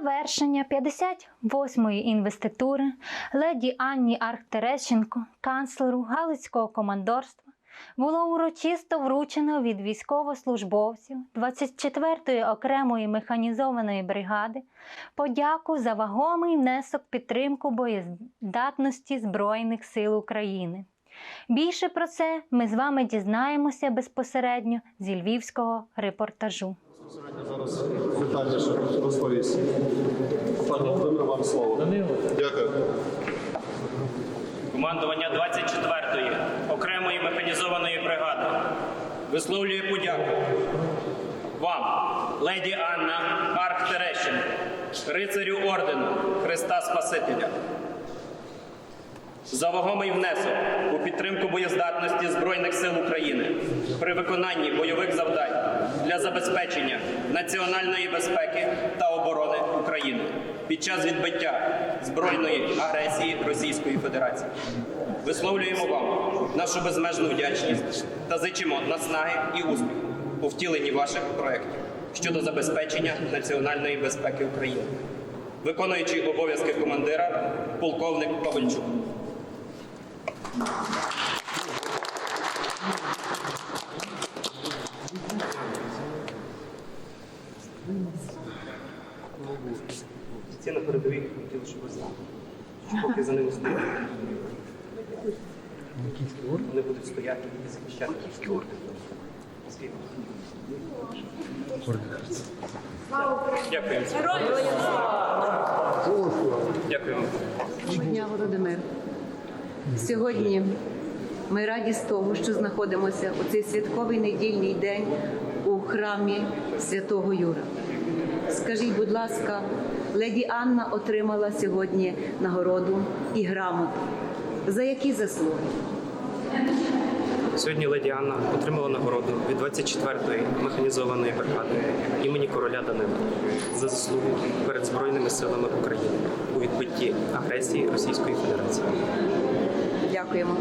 завершення 58-ї інвеститури леді Анні Арктерещенко, канцлеру Галицького командорства, було урочисто вручено від військовослужбовців 24-ї окремої механізованої бригади подяку за вагомий внесок підтримку боєздатності Збройних сил України. Більше про це ми з вами дізнаємося безпосередньо зі львівського репортажу. Сьогодні зараз що розповість. Пане Володимир, вам слово. Дякую. Командування 24-ї окремої механізованої бригади висловлює подяку вам, леді Анна Арк Терещенко, рицарю ордену Христа Спасителя, за вагомий внесок у підтримку боєздатності Збройних сил України при виконанні бойових завдань для забезпечення національної безпеки та оборони України під час відбиття збройної агресії Російської Федерації. Висловлюємо вам нашу безмежну вдячність та зичимо наснаги і успіху у втіленні ваших проєктів щодо забезпечення національної безпеки України. Виконуючий обов'язки командира, полковник Ковальчук. Ці на передовій хотіли, щоб ви знали. що Поки за ними стоять. Вони будуть стояти і захищати. Скільки? Дякую. Дякую вам. Доброго дня, Володимир. Сьогодні ми раді з того, що знаходимося у цей святковий недільний день у храмі Святого Юра. Скажіть, будь ласка, леді Анна отримала сьогодні нагороду і грамоту. За які заслуги? Сьогодні леді Анна отримала нагороду від 24-ї механізованої бригади імені короля Данила за заслугу перед Збройними силами України у відбитті агресії Російської Федерації. 贵吗？